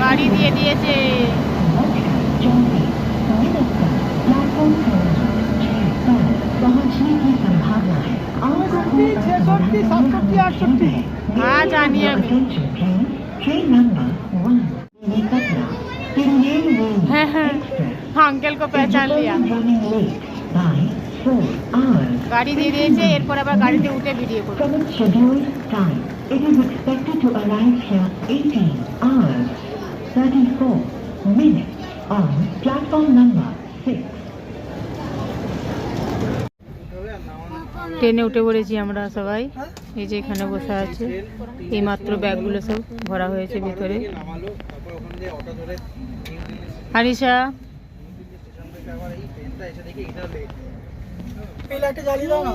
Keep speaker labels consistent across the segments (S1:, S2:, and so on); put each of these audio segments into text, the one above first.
S1: গাড়ি দিয়ে দিয়েছে। হ্যাঁ জানি আমি। হ্যাঁ হ্যাঁ। আঙ্কেল কো পেহচান লিয়া গাড়ি দিয়ে দিয়েছে এরপর আবার গাড়িতে উঠে ভিডিও করব
S2: From its scheduled time, it is expected to arrive here 18 hours 34 minutes on platform number 6.
S1: ট্রেনে উঠে পড়েছি আমরা সবাই। এই যে এখানে বসে আছে। এই মাত্র ব্যাগগুলো সব ভরা হয়েছে ভিতরে।
S3: জ্বালিয়ে দাও না।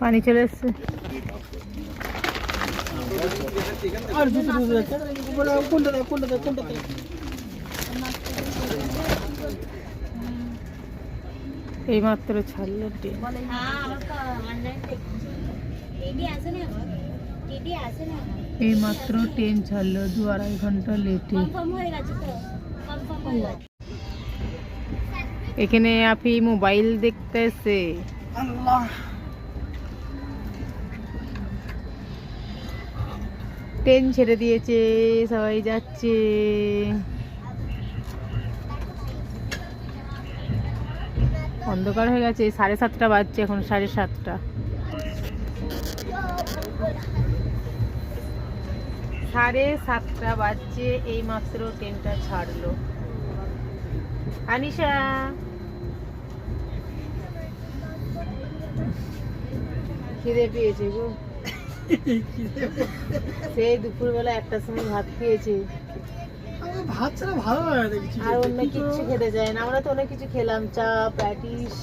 S1: পানি চলে এসছে। এই মাত্র ছাড়লো ট্রেন এই মাত্র ট্রেন ছাড়লো দু আড়াই ঘণ্টা লেটে এখানে আপনি মোবাইল দেখতেছে। ট্রেন ছেড়ে দিয়েছে সবাই যাচ্ছে। অন্ধকার হয়ে গেছে সাড়ে সাতটা বাজছে এখন সাড়ে সাতটা। সাড়ে সাতটা বাজছে এই মাত্র ট্রেনটা ছাড়লো। আনিশা। খিদে পেয়েছে গো। সেই দুপুরবেলা একটার সময় ভাত খেয়েছে।
S3: ভাত ছাড়া ভালো লাগে না
S1: আর অন্য কিছু খেতে যায় না। আমরা তো অনেক কিছু খেলাম চা প্যাটিস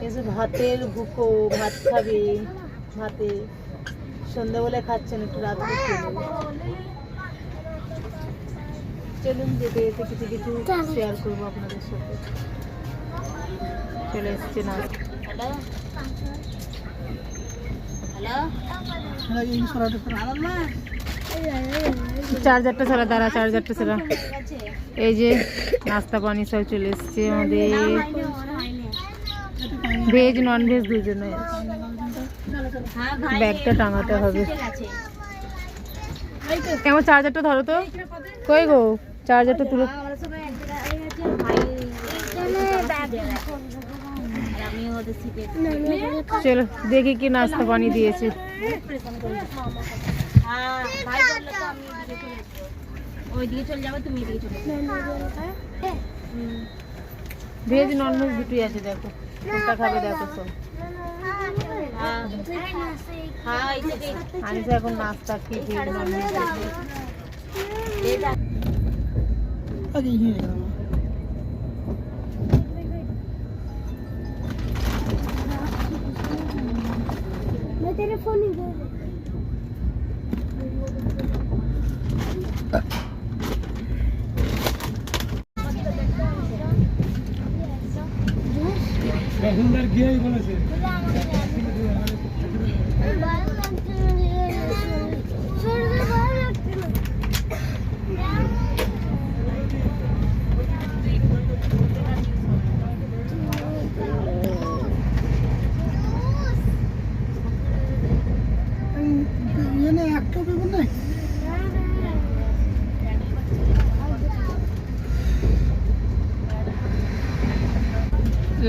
S1: কিছু ভাতের ভুকো ভাত খাবে ভাতে। সন্ধ্যাবেলা খাচ্ছেন একটু রাত। চলুন যেতে যেতে কিছু কিছু শেয়ার করব আপনাদের সাথে। চলে এসছে না
S3: এই
S1: চার্জারটা ছাড়া দাঁড়া চার্জারটা ছাড়া। এই যে নাস্তা পানি সব চলে এসছে আমাদের। ভেজ নন ভেজ দুজনে। আছে ব্যাগটা টাঙাতে হবে। কেমন চার্জারটা ধরো তো? কই গো? চার্জারটা তুলে। চলো দেখি কি নাস্তা পানি দিয়েছে। ভেজ নন ভেজ দুটোই আছে দেখো। কোনটা খাবে দেখো সব। তো এখন নাস্তা
S3: আগে এই হয়ে গেল সুন্দর গিয়েই বলেছে এনে একটা পেপার নাই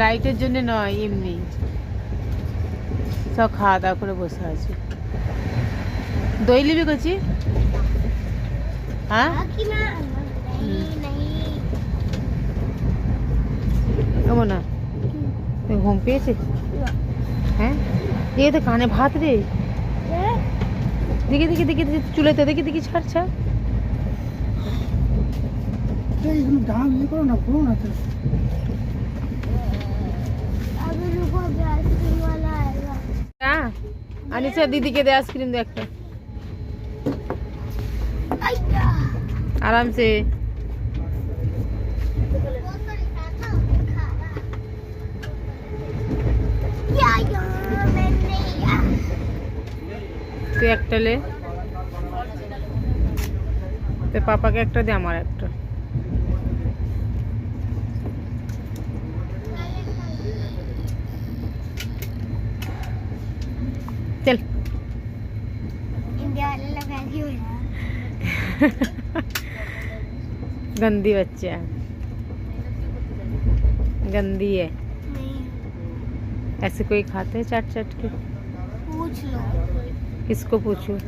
S1: লাইটের জন্য নয়, এমনি। সব খাওয়া দাওয়া করে বসে আছে। দই লিবি করছি হ্যাঁ? কেমন ঘুম পেয়েছে হ্যাঁ? এই তো কানে ভাত রে। দেখি দেখি দেখি দেখি, চুলেতে দেখি দেখি, ছাড় ছাড়।
S3: ইয়ে করো না করো না
S1: আনিসা দিদিকে দে আইসক্রিম দে একটা। আরামসে। তুই একটা লে। তোর পাপাকে একটা দে আমার একটা गंदी बच्चे है गंदी है ऐसे कोई खाते हैं चट चट के
S4: पूछ लो
S1: किसको पूछूं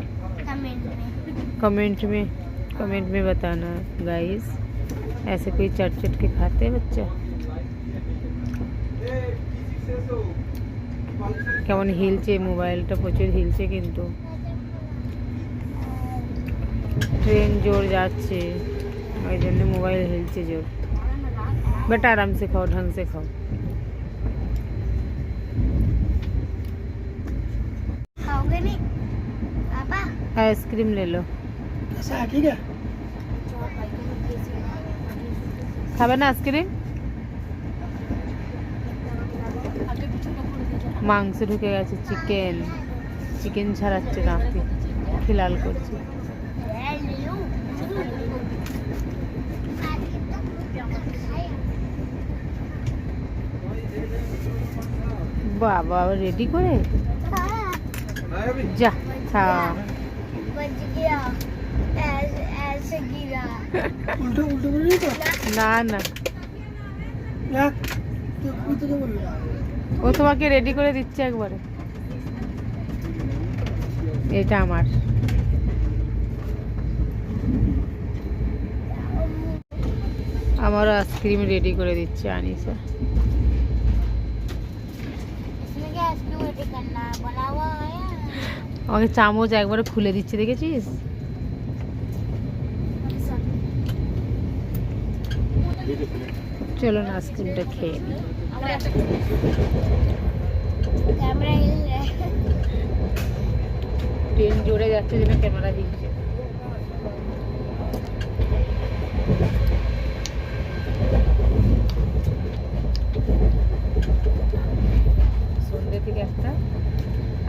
S4: कमेंट में
S1: कमेंट में कमेंट में बताना गाइस ऐसे कोई चट चट के खाते हैं बच्चे কেমন হিলছে মোবাইলটা প্রচুর হিলছে কিন্তু ট্রেন জোর যাচ্ছে ওই জন্য মোবাইল হিলছে জোর बेटा आराम से खाओ ढंग से खाओ
S4: खाओगे नहीं पापा
S1: आइसक्रीम ले लो
S3: कैसा है ठीक है
S1: খাবে না আইসক্রিম মাংস ঢুকে গেছে চিকেন চিকেন ছাড়াচ্ছে নাতি খিলাল করছে বাবা রেডি করে? যা না না। ও তোমাকে রেডি করে দিচ্ছে একবারে। এটা আমার। আমারও আইসক্রিম রেডি করে দিচ্ছে আনিসা। আমাকে চামচ একবারে খুলে দিচ্ছে, দেখেছিস? চলো না আইসক্রিমটা খেয়ে নিই ট্রেন জোরে যাচ্ছে যেন ক্যামেরা
S4: দিচ্ছে।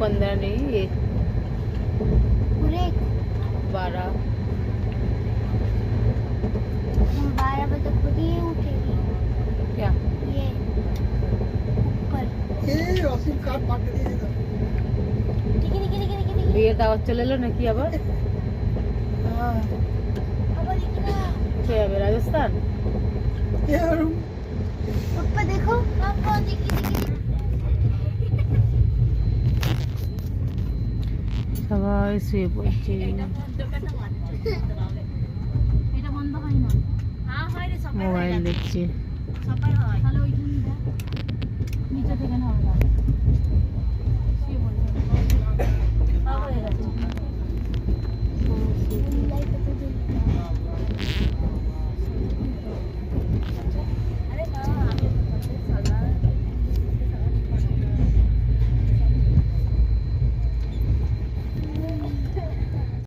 S4: पंद्रह
S1: नहीं एक।
S4: पूरे
S1: बारह।
S4: बारह बजे खुद ही उठेगी।
S1: क्या?
S4: ये ऊपर।
S3: ये रोशन कार पार्ट दे
S4: देगा ठीक ठीक ठीक ठीक
S1: ये तो दावत चले लो ना
S3: कि
S4: अब अब हाँ।
S1: क्या है राजस्थान?
S3: रूम
S4: ऊपर देखो आप कौन
S1: সবাই শুয়ে পড়ছে। মোবাইল দেখছে।